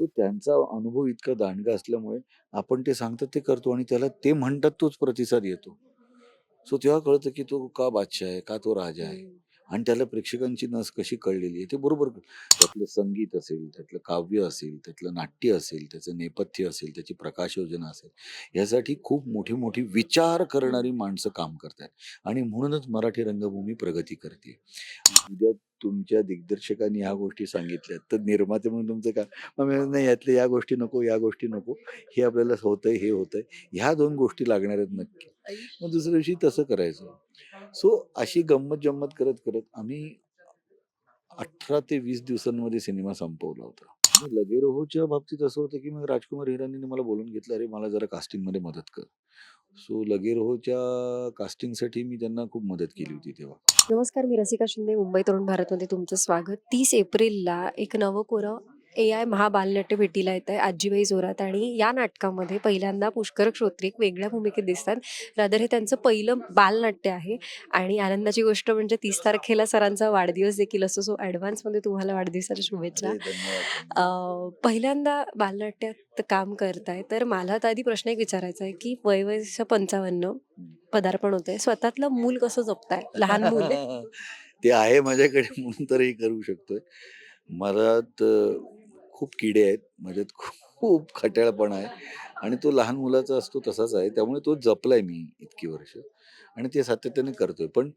तो त्यांचा अनुभव इतका दांडगा असल्यामुळे आपण ते सांगतात ते करतो आणि त्याला ते म्हणतात तोच प्रतिसाद येतो. सो तेव्हा कळतं की तो का बादशाह आहे, का तो राजा आहे आणि त्याला प्रेक्षकांची नस कशी कळलेली आहे ते बरोबर त्यातलं संगीत असेल, त्यातलं काव्य असेल, त्यातलं नाट्य असेल, त्याचं नेपथ्य असेल, त्याची प्रकाशयोजना असेल, यासाठी खूप मोठी-मोठी विचार करणारी माणसं काम करतायत आणि म्हणूनच मराठी रंगभूमी प्रगती करते. उद्या तुमच्या दिग्दर्शकांनी ह्या गोष्टी सांगितल्या तर निर्माते म्हणून तुमचं काय? मग नाही यातल्या या गोष्टी नको, या गोष्टी नको. हे आपल्याला होतंय, हे होतंय. ह्या दोन गोष्टी लागणार आहेत नक्की. मग दुसऱ्या दिवशी तसं करायचं. सो अशी गंमत-जंमत करत-करत आम्ही 18 ते 20 दिवसांमध्ये सिनेमा संपवला होता. लगे रहोच्या बाबतीत असं होतं, की मग राजकुमार हिरानीने मला बोलावून घेतलं, "अरे मला जरा कास्टिंगमध्ये मदत कर." सो लगे रहोच्या कास्टिंगसाठी मी त्यांना खूप मदत केली होती तेव्हा. नमस्कार, मी रसिका शिंदे. मुंबई तरुण भारतमध्ये तुमचं स्वागत. 30 एप्रिलला एक नवं-कोरं ए.आय. महाबालनाट्य भेटीला येतंय आजीबाई जोरात आणि या नाटकामध्ये पहिल्यांदा पुष्कर श्रोत्री एक वेगळ्या भूमिकेत दिसतात. रादर हे त्यांचं पहिलं बालनाट्य आहे आणि आनंदाची गोष्ट म्हणजे 30 तारखेला सरांचा वाढदिवस देखील असतो. सो ॲडव्हान्समध्ये तुम्हाला वाढदिवसाच्या शुभेच्छा. अरे धन्यवाद, अ, धन्यवाद. पहिल्यांदा बालनाट्यात काम करताय, तर मला तर आधी प्रश्न एक विचारायचा आहे, की वय वर्ष 55 हं. पदार्पण होतंय. स्वतःतलं मूल कसं जपताय? लहान मूल आहे. ते आहे माझ्याकडे म्हणून तर हे करू शकतोय. मनात अ, खूप किडे आहेत. माझ्यात खूप खट्याळपणा आहे आणि तो लहान मुलाचा असतो तसाच आहे. त्यामुळे तो जपलाय मी इतकी वर्ष आणि ते सातत्याने करतोय. पण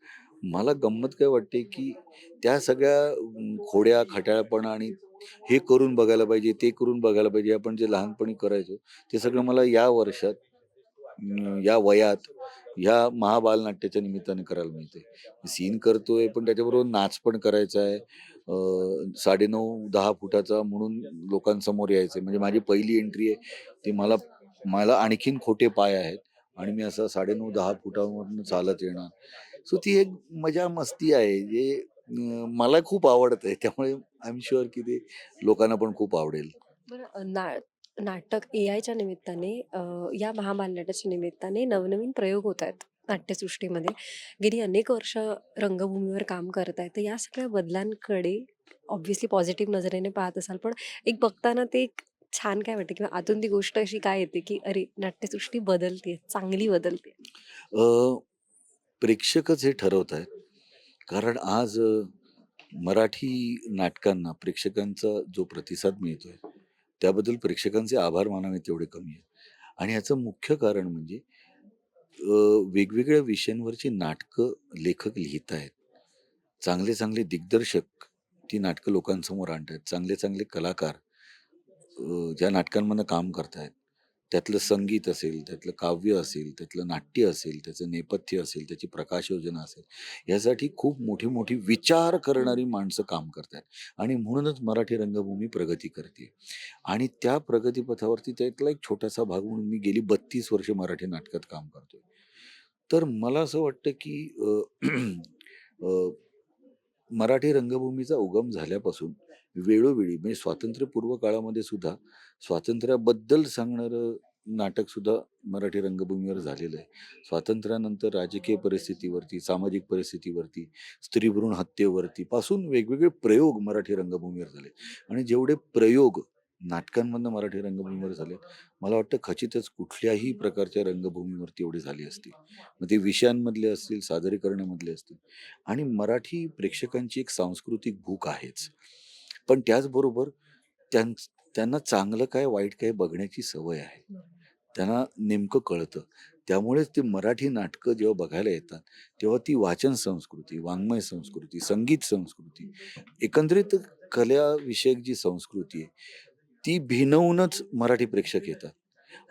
मला गंमत काय वाटते, की त्या सगळ्या खोड्या, खट्याळपणा आणि हे करून बघायला पाहिजे, ते करून बघायला पाहिजे, आपण जे लहानपणी करायचो, ते सगळं मला या वर्षात, या वयात, ह्या महाबालनाट्याच्या निमित्ताने करायला मिळते सीन करतोय, पण त्याच्याबरोबर नाच पण करायचा आहे. साडे नऊ दहा फुटाचा म्हणून लोकांसमोर यायचं म्हणजे माझी पहिली एंट्री आहे. ती मला मला आणखीन खोटे पाय आहेत आणि मी असं 9.5-10 फुटावरून चालत येणार. सो ती एक मजा मस्ती आहे, जे मला खूप आवडत आहे त्यामुळे आय एम शुअर की ते लोकांना पण खूप आवडेल. बरं ना नाटक ए आयच्या निमित्ताने अ, या महाबालनाट्याच्या निमित्ताने नवनवीन प्रयोग होत आहेत नाट्यसृष्टीमध्ये. गेली अनेक वर्ष रंगभूमीवर काम करत आहे. तर या सगळ्या बदलांकडे ऑब्व्हियसली पॉझिटिव्ह नजरेने पाहत असाल, पण एक बघताना ते एक छान काय वाटतं किंवा आतून ती गोष्ट अशी काय येते, की अरे नाट्यसृष्टी बदलतेय, चांगली बदलतेय? अ, प्रेक्षकच हे आहेत कारण आज अ, मराठी नाटकांना प्रेक्षकांचा जो प्रतिसाद मिळतोय, त्याबद्दल प्रेक्षकांचे आभार मानावे तेवढे कमी आहेत. आणि याचं मुख्य कारण म्हणजे वेगवेगळ्या विषयांवरची नाटकं लेखक लिहित आहेत चांगले-चांगले दिग्दर्शक ती नाटकं लोकांसमोर आणत आहेत चांगले-चांगले कलाकार ज्या नाटकांमधनं काम करतायत. त्यातलं संगीत असेल, त्यातलं काव्य असेल, त्यातलं नाट्य असेल, त्याचं नेपथ्य असेल, त्याची प्रकाशयोजना असेल, यासाठी खूप मोठी-मोठी विचार करणारी माणसं काम करतायत आणि म्हणूनच मराठी रंगभूमी प्रगती करतेय. आणि त्या प्रगतीपथावरती त्यातला एक छोटासा भाग म्हणून मी गेली 32 वर्ष मराठी नाटकात काम करतोय. तर मला असं वाटतं, की अ, अ, मराठी रंगभूमीचा उगम झाल्यापासून वेळोवेळी म्हणजे स्वातंत्र्यपूर्व काळामध्ये सुद्धा स्वातंत्र्याबद्दल सांगणारं नाटकसुद्धा मराठी रंगभूमीवर झालेलं आहे. स्वातंत्र्यानंतर राजकीय परिस्थितीवरती, सामाजिक परिस्थितीवरती, स्त्रीभ्रूण हत्येवरती पासून वेगवेगळे प्रयोग मराठी रंगभूमीवर झाले आणि जेवढे प्रयोग नाटकांमधनं मराठी रंगभूमीवर झाले, मला वाटतं खचितच कुठल्याही प्रकारच्या रंगभूमीवरती एवढे झाले असतील. मग ते विषयांमधले असतील, सादरीकरणामधले असतील आणि मराठी प्रेक्षकांची एक सांस्कृतिक भूक आहेच. पण त्याचबरोबर त्यां त्यांना चांगलं काय, वाईट काय बघण्याची सवय आहे. त्यांना नेमकं कळतं. त्यामुळेच ते मराठी नाटकं जेव्हा बघायला येतात, तेव्हा ती वाचन संस्कृती, वाङ्मय संस्कृती, संगीत संस्कृती, एकंदरीत कलाविषयक जी संस्कृती आहे, ती भिनवूनच मराठी प्रेक्षक येतात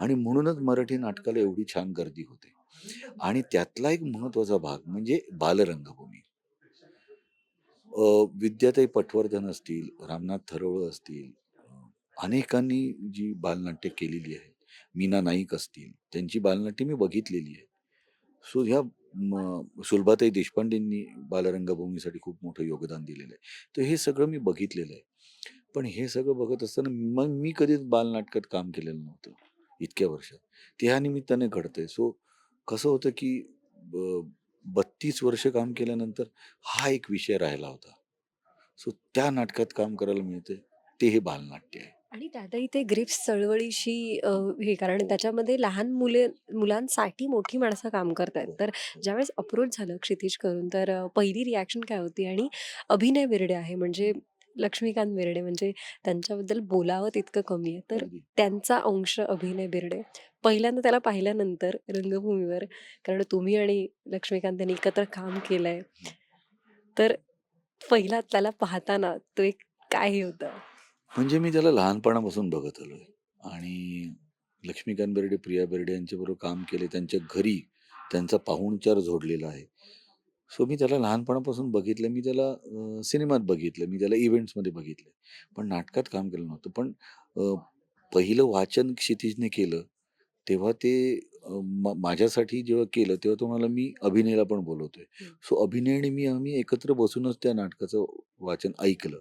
आणि म्हणूनच मराठी नाटकाला एवढी छान गर्दी होते. आणि त्यातला एक महत्त्वाचा भाग म्हणजे बालरंगभूमी. विद्याताई पटवर्धन असतील, रामनाथ थरोळ असतील, अनेकांनी जी बालनाट्य केलेली आहेत. मीना नाईक असतील, त्यांची बालनाट्य मी बघितलेली आहेत. सो ह्या म सुलभाताई देशपांडेंनी बालरंगभूमीसाठी खूप मोठं योगदान दिलेलं आहे. तर हे सगळं मी बघितलेलं आहे. पण हे सगळं बघत असताना मग मी कधीच बालनाटकात काम केलेलं नव्हतं, इतक्या वर्षात. ते ह्या निमित्ताने घडतंय. सो कसं होतं, की ब 32 वर्ष काम केल्यानंतर हा एक विषय राहिला होता. सो त्या नाटकात काम करायला मिळते ते हे बालनाट्य आहे. आणि त्यातही ते ग्रिप्स चळवळीशी अ, हे कारण त्याच्यामध्ये लहान मुले मुलांसाठी मोठी माणसं काम करतायत. तर ज्यावेळेस अप्रोच झालं क्षितिज करून तर अ, पहिली रिएक्शन काय होती? आणि अभिनय बिर्डे आहे म्हणजे लक्ष्मीकांत बेर्डे म्हणजे त्यांच्याबद्दल बोलावं तितकं कमी आहे. तर अगदी. त्यांचा अंश अभिनय बिर्डे. पहिल्यांदा त्याला पाहिल्यानंतर रंगभूमीवर कारण तुम्ही आणि लक्ष्मीकांत यांनी एकत्र काम केलंय. तर पहिला त्याला पाहताना तो एक काय हे होतं? म्हणजे मी त्याला लहानपणापासून बघत आलोय आणि लक्ष्मीकांत बेर्डे, प्रिया बेर्डे यांच्याबरोबर काम केले. त्यांच्या घरी त्यांचा पाहुणचार जोडलेला आहे. सो मी त्याला लहानपणापासून बघितलं. मी त्याला अ, सिनेमात बघितलं. मी त्याला इव्हेंट्समध्ये बघितलं. पण नाटकात काम केलं नव्हतं. पण अ, पहिलं वाचन क्षितिजने केलं, तेव्हा ते अ, मा माझ्यासाठी जेव्हा केलं, तेव्हा तो म्हणाला, "मी अभिनयला पण बोलवतोय." सो अभिनय आणि मी आम्ही एकत्र बसूनच त्या नाटकाचं वाचन ऐकलं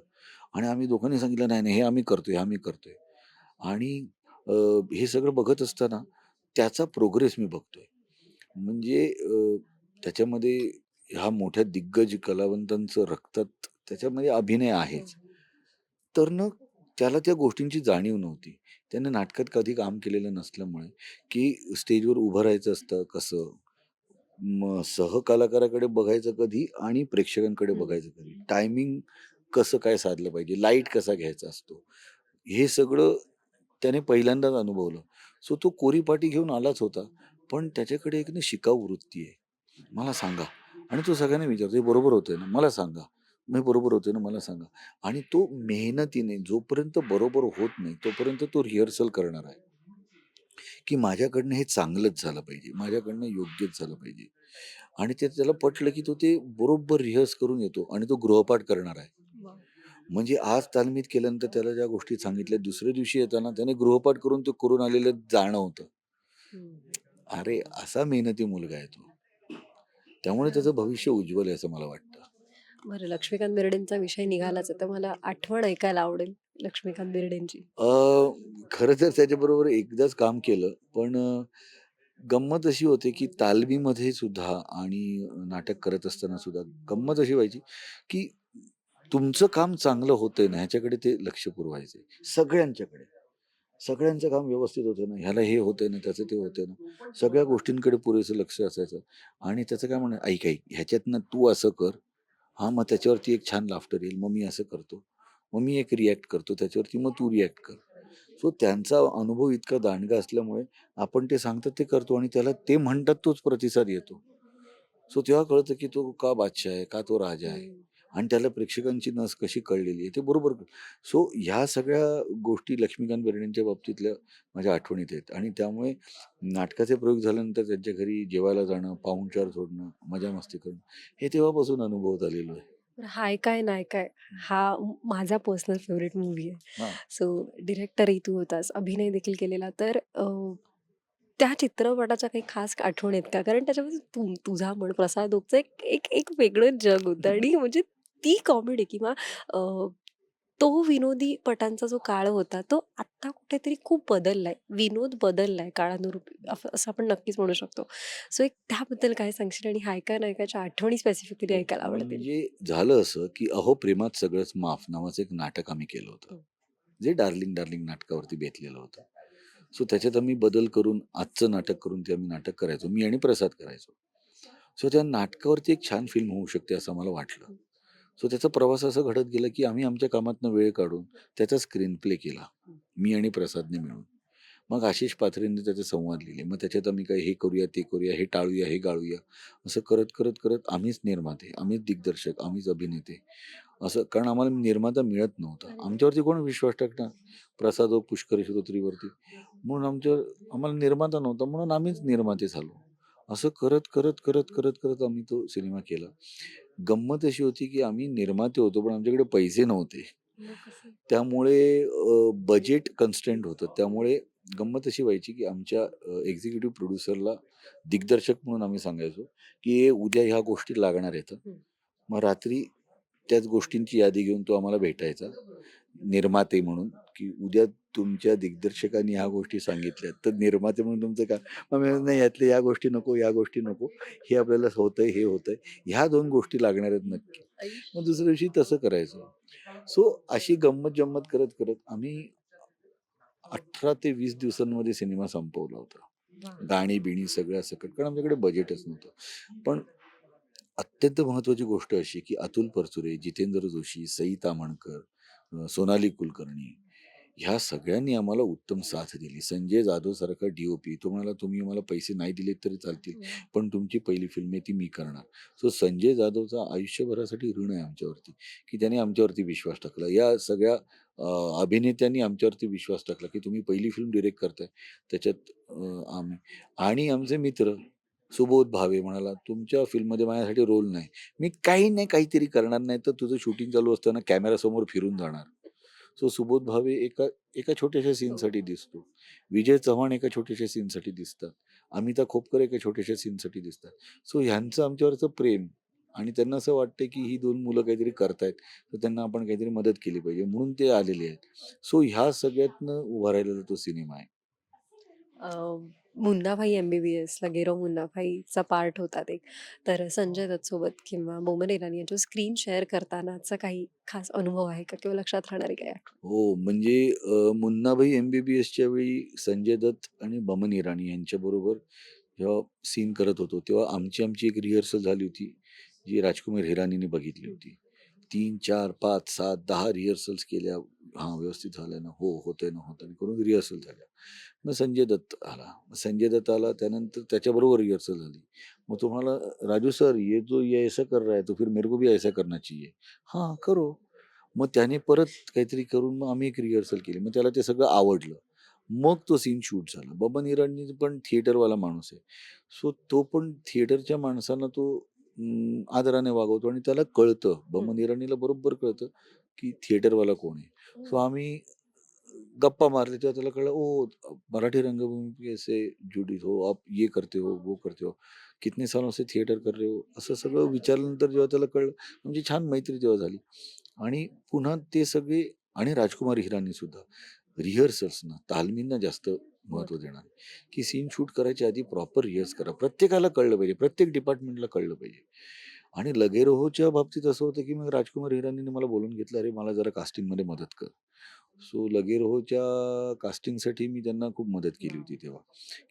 आणि आम्ही दोघांनी सांगितलं, "नाही, नाही, हे आम्ही करतोय, आम्ही करतोय." आणि अ, हे सगळं बघत असताना त्याचा प्रोग्रेस मी बघतोय. म्हणजे अ, त्याच्यामध्ये ह्या मोठ्या दिग्गज कलावंतांचं रक्तात त्याच्यामध्ये अभिनय आहेच. तर ना त्याला त्या गोष्टींची जाणीव नव्हती. त्याने नाटकात कधी काम केलेलं नसल्यामुळे, की स्टेजवर उभं राहायचं असतं कसं? मग सहकलाकाराकडे बघायचं कधी आणि प्रेक्षकांकडे. बघायचं कधी? टायमिंग कसं काय साधलं पाहिजे? लाइट कसा घ्यायचा असतो? हे सगळं त्याने पहिल्यांदाच अनुभवलं. सो तो कोरीपाटी घेऊन आलाच होता. पण त्याच्याकडे एक ना शिकाऊ वृत्ती आहे. मला सांगा आणि तो सगळ्यांना विचारतो, "हे बरोबर होतंय ना? मला सांगा. मी बरोबर होतोय ना? मला सांगा." आणि तो मेहनतीने जोपर्यंत बरोबर होत नाही, तोपर्यंत तो रिहर्सल करणार आहे. की माझ्याकडनं हे चांगलंच झालं पाहिजे. माझ्याकडनं योग्यच झालं पाहिजे. आणि ते त्याला पटलं, की तो ते बरोबर रिहर्स करून येतो आणि तो गृहपाठ करणार आहे. म्हणजे आज तालमीत केल्यानंतर त्याला ज्या गोष्टी सांगितल्या, दुसऱ्या दिवशी येताना त्याने गृहपाठ करून ते करून आलेलं जाणवतं. अरे, असा मेहनती मुलगा आहे तो. त्यामुळे त्याचं भविष्य उज्ज्वल आहे असं मला वाटतं. बरं लक्ष्मीकांत बेर्डेंचा विषय निघालाच आहे, तर मला आठवण ऐकायला आवडेल लक्ष्मीकांत बेर्डेंची. खरं तर त्याच्याबरोबर एकदाच काम केलं. पण गंमत अशी होते, की तालमीमध्ये सुद्धा आणि नाटक करत असताना सुद्धा गंमत अशी व्हायची, की तुमचं काम चांगलं होतंय ना, ह्याच्याकडे ते लक्ष पुरवायचे. सगळ्यांच्याकडे. सगळ्यांचं काम व्यवस्थित होतं ना, ह्याला हे होतंय ना, त्याचं ते होतंय ना. सगळ्या गोष्टींकडे पुरेसं लक्ष असायचं आणि त्याचं काय म्हणणं, "ऐक, ऐक, ह्याच्यातनं तू असं कर. हां, मग त्याच्यावरती एक छान लाफ्टर येईल. मग मी असं करतो. मग मी एक रिॲक्ट करतो त्याच्यावरती, मग तू रिॲक्ट कर." सो त्यांचा अनुभव इतका दांडगा असल्यामुळे आपण ते सांगतात ते करतो आणि त्याला ते म्हणतात तोच प्रतिसाद येतो. सो तेव्हा कळतं, की तो का बादशाह आहे, का तो राजा आहे आणि त्याला प्रेक्षकांची नस कशी कळलेली आहे ते बरोबर सो ह्या सगळ्या गोष्टी लक्ष्मीकांत बेर्डेंच्या बाबतीतल्या माझ्या आठवणीत आहेत आणि त्यामुळे नाटकाचे प्रयोग झाल्यानंतर त्यांच्या घरी जेवायला जाणं, पाहुणचार सोडणं, मजा-मस्ती करणं, हे तेव्हापासून अनुभवत आलेलो आहे. हाय काय नाय काय हा माझा पर्सनल फेव्हरेट मूव्ही आहे. सो डिरेक्टरही तू होतास, अभिनय देखील केलेला. तर त्या चित्रपटाच्या काही खास आठवणी आहेत का? कारण त्याच्यामध्ये तू तुझा म्हण, प्रसाद एक एक एक वेगळंच जग होतं आणि म्हणजे ती कॉमेडी किंवा अ, तो विनोदी पटांचा जो काळ होता, तो आत्ता कुठेतरी खूप बदललाय. विनोद बदललाय काळानुरूपी अफ असं आपण नक्कीच म्हणू शकतो. सो एक त्याबद्दल काय सांगशील? आणि हाय का नाय काच्या आठवणी स्पेसिफिकली ऐकायला आवडतील? म्हणजे झालं असं, की "अहो प्रेमात सगळंच माफ" नावाचं एक नाटक आम्ही केलं होतं. हं. जे डार्लिंग डार्लिंग नाटकावरती बेतलेलं होतं. सो त्याच्यात आम्ही बदल करून आजचं नाटक करून ते आम्ही नाटक करायचो. मी आणि प्रसाद करायचो. सो त्या नाटकावरती एक छान फिल्म होऊ शकते असं आम्हाला वाटलं. सो त्याचा प्रवास असा घडत गेला, की आम्ही आमच्या कामातनं वेळ काढून त्याचा स्क्रीन प्ले केला. मी आणि प्रसादने मिळून. मग आशिष पाथरेंनी त्याचे संवाद लिहिले. मग त्याच्यात आम्ही काय हे करूया, ते करूया, हे टाळूया, हे गाळूया. असं करत, करत, करत आम्हीच निर्माते, आम्हीच दिग्दर्शक, आम्हीच अभिनेते. असं कारण आम्हाला निर्माता मिळत नव्हता. आमच्यावरती कोण विश्वास टाकणार? प्रसाद ओक पुष्कर श्रोत्रीवरती. म्हणून आमच्यावर आम्हाला निर्माता नव्हता म्हणून आम्हीच निर्माते झालो. असं करत, करत, करत, करत, करत आम्ही तो सिनेमा केला. गंमत अशी होती, की आम्ही निर्माते होतो, पण आमच्याकडे पैसे नव्हते. मग कसं? त्यामुळे बजेट कन्स्ट्रेंट होतं. त्यामुळे गंमत अशी व्हायची, की आमच्या एक्झिक्युटिव्ह प्रोड्युसरला दिग्दर्शक म्हणून आम्ही सांगायचो, की "हे उद्या ह्या गोष्टी लागणार आहेत हं." हं. मग रात्री त्याच गोष्टींची यादी घेऊन तो आम्हाला भेटायचा. निर्माते म्हणून, की "उद्या तुमच्या दिग्दर्शकांनी ह्या गोष्टी सांगितल्यात, तर निर्माते म्हणून तुमचं काम" मग मी म्हणालो, "नाही यातल्या या गोष्टी नको, या गोष्टी नको. हे आपल्याला होतंय, हे होतंय. ह्या 2 गोष्टी लागणार आहेत नक्की." मग दुसऱ्या दिवशी तसं करायचो. सो अशी गंमत-जंमत करत-करत आम्ही अठरा ते वीस दिवसांमध्ये सिनेमा संपवला होता गाणी बिणी सगळ्या सकट कारण आमच्याकडे बजेटच नव्हतं पण अत्यंत महत्त्वाची गोष्ट अशी की अतुल परचुरे जितेंद्र जोशी सई तामणकर सोनाली कुलकर्णी ह्या सगळ्यांनी आम्हाला उत्तम साथ दिली. संजय जाधव सारखा डीओपी तो म्हणाला तुम्ही मला पैसे नाही दिले तरी चालतील पण तुमची पहिली फिल्म आहे ती मी करणार. सो संजय जाधवचा आयुष्यभरासाठी ऋण आहे आमच्यावरती की त्याने आमच्यावरती विश्वास टाकला. या सगळ्या अभिनेत्यांनी आमच्यावरती विश्वास टाकला की तुम्ही पहिली फिल्म डिरेक्ट करताय त्याच्यात आम्ही. आणि आमचे मित्र सुबोध भावे म्हणाला तुमच्या फिल्ममध्ये माझ्यासाठी रोल नाही. मी काही नाही काहीतरी करणार नाही तर तुझं शूटिंग चालू असताना कॅमेरासमोर फिरून जाणार. सो सुबोध भावे एका एका छोट्याशा सीनसाठी दिसतो. विजय चव्हाण एका छोट्याशा सीनसाठी दिसतात. अमिता खोपकर एका छोट्याशा सीनसाठी दिसतात. सो ह्यांचं आमच्यावरचं प्रेम आणि त्यांना असं वाटतं की ही दोन मुलं काहीतरी करतायत तर त्यांना आपण काहीतरी मदत केली पाहिजे म्हणून ते आलेले आहेत. सो ह्या सगळ्यातनं उभा राहिलेला तो सिनेमा आहे. Munnabhai M B B S लगेरो मुन्नाभाईचा पार्ट होता ते तर संजय दत्तसोबत किंवा बोमन इराणी यांच्या स्क्रीन शेअर करतानाचा काही खास अनुभव आहे का किंवा लक्षात राहणारी काय आठवण? हो म्हणजे अ, मुन्नाभाई एम बी बी एसच्या वेळी संजय दत्त आणि बमन इराणी यांच्याबरोबर जेव्हा सीन करत होतो तेव्हा आमची आमची एक रिहर्सल झाली होती जी राजकुमार हिरानीने बघितली होती. तीन चार पाच सात दहा रिहर्सल्स केल्या. हां व्यवस्थित झाल्या ना. हो होतंय ना होतं करून रिहर्सल झाल्या. मग संजय दत्त आला. मग संजय दत्त आला. त्यानंतर त्याच्याबरोबर रिहर्सल झाली. मग तुम्हाला राजू सर ये जो ये ऐसा कर रहा है तो फिर मेरे को भी ऐसा करना चाहिए. हां करो. मग त्याने परत काहीतरी करून मग आम्ही एक रिहर्सल केली. मग त्याला ते सगळं आवडलं. मग तो सीन शूट झाला. बबन इराणी पण थिएटरवाला माणूस आहे. सो तो पण थिएटरच्या माणसांना तो आदराने वागवतो आणि त्याला कळतं. बमन इराणीला बरोबर कळतं की थिएटरवाला कोण आहे. सो आम्ही गप्पा मारले तेव्हा त्याला कळलं ओ मराठी रंगभूमी पे ऐसे जुड़ी हो आप ये करते हो वो करते हो कितने सालों से थिएटर कर रहे हो? असं सगळं विचारल्यानंतर जेव्हा त्याला कळलं म्हणजे छान मैत्री तेव्हा झाली. आणि पुन्हा ते सगळे आणि राजकुमार हिरानी सुद्धा रिहर्सल्सना तालमींना जास्त महत्त्व देणार. की सीन शूट करायच्या आधी प्रॉपर रिहर्स करा. प्रत्येकाला कळलं पाहिजे. प्रत्येक डिपार्टमेंटला कळलं पाहिजे. आणि लगेरोहोच्या बाबतीत असं होतं की मग राजकुमार हिरानीने मला बोलून घेतलं अरे मला जरा कास्टिंगमध्ये मदत कर. सो लगेरोहोच्या कास्टिंगसाठी मी त्यांना खूप मदत केली होती तेव्हा.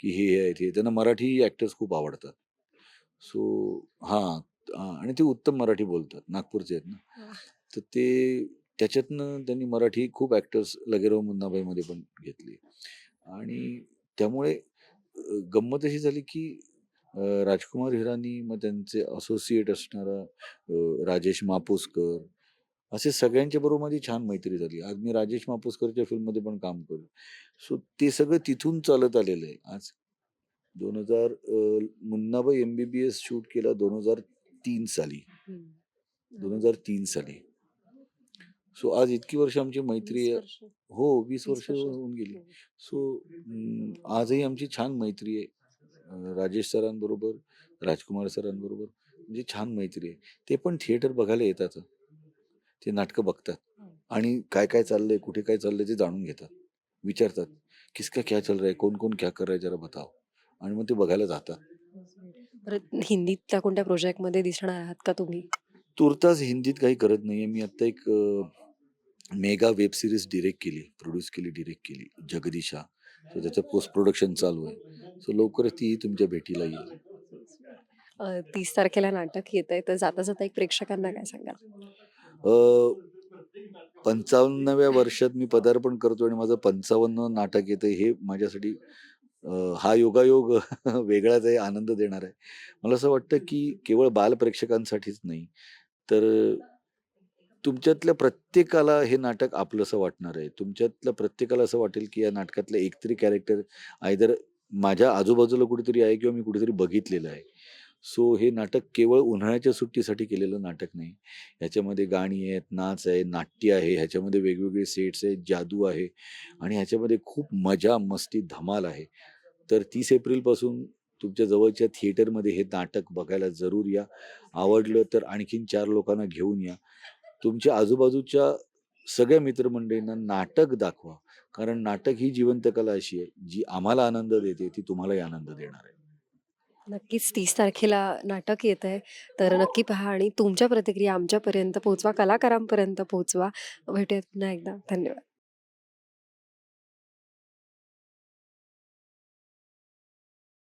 की हे हे आहेत हे. त्यांना मराठी ॲक्टर्स खूप आवडतात. सो हां. आणि ते उत्तम मराठी बोलतात. नागपूरचे आहेत ना. तर ते त्याच्यातनं त्यांनी मराठी खूप ॲक्टर्स लगेराव मुन्नाबाईमध्ये पण घेतली. आणि त्यामुळे अ, गंमत अशी झाली की अ, राजकुमार हिरानी मग त्यांचे असोसिएट असणारा अ, राजेश मापोसकर असे सगळ्यांच्या बरोबर माझी छान मैत्री झाली. आज मी राजेश मापोसकरच्या फिल्ममध्ये पण काम करू सो ते सगळं तिथून चालत आलेलं आहे. आज दोन हजार Munnabhai M B B S shoot केला दोन हजार तीन साली. हम्म. दोन हजार तीन साली. सो आज इतकी वर्ष आमची मैत्री वीस आहे. वर्ष. हो वीस वीस वर्ष वर्ष. होऊन गेली. हो. सो अं, आजही आमची छान मैत्री आहे. अं, राजेश सरांबरोबर राजकुमार सरांबरोबर म्हणजे छान मैत्री आहे. ते पण थिएटर बघायला येतात. ते नाटकं बघतात. आणि काय काय चाललंय कुठे काय चाललंय ते जाणून घेतात. विचारतात किसका क्या चल रहा है? कोण कोण क्या कर रहा है? जरा बताओ. आणि मग ते बघायला जातात. परत हिंदीतल्या कोणत्या प्रोजेक्टमध्ये दिसणार आहात का तुम्ही? तुर्तास हिंदीत काही करत नाहीये. मी आता एक मेगा वेब सिरीज डिरेक्ट केली प्रोड्यूस केली डिरेक्ट केली जगदीशा सो त्याचं पोस्ट प्रोडक्शन चालू आहे. सो लवकरच ती तुमच्या भेटीला येईल. तीस तारखेला नाटक येत आहे तर जाता जाता एक प्रेक्षकांना काय सांगाल? अ, पंचावन्नाव्या वर्षात मी पदार्पण करतो आणि माझं पंचावन्न नाटक येतं हे माझ्यासाठी हा योगायोग वेगळाच आहे आनंद देणार आहे. मला असं वाटतं की केवळ बालप्रेक्षकांसाठीच नाही. तर तुमच्यातल्या प्रत्येकाला हे नाटक आपलंसं वाटणार आहे. तुमच्यातल्या प्रत्येकाला असं वाटेल की या नाटकातलं एकतरी कॅरेक्टर आयदर माझ्या आजूबाजूला कुठेतरी आहे किंवा मी कुठेतरी बघितलेलं आहे. सो हे नाटक केवळ उन्हाळ्याच्या सुट्टीसाठी केलेलं नाटक नाही. ह्याच्यामध्ये गाणी आहेत नाच आहे नाट्य आहे ह्याच्यामध्ये वेगवेगळे सेट्स आहेत जादू आहे आणि ह्याच्यामध्ये खूप मजा मस्ती धमाल आहे. तर तीस एप्रिलपासून तुमच्या जवळच्या थिएटरमध्ये हे नाटक बघायला जरूर या. आवडलं तर आणखीन चार लोकांना घेऊन या. तुमच्या आजूबाजूच्या सगळ्या मित्रमंडळींना नाटक दाखवा. कारण नाटक ही जिवंत कला अशी आहे जी आम्हाला आनंद देते ती तुम्हालाही आनंद देणार आहे. नक्कीच तीस तारखेला नाटक येत आहे. तर नक्की पहा आणि तुमच्या प्रतिक्रिया आमच्यापर्यंत पोहोचवा कलाकारांपर्यंत पोहोचवा. भेटूयात पुन्हा एकदा. धन्यवाद.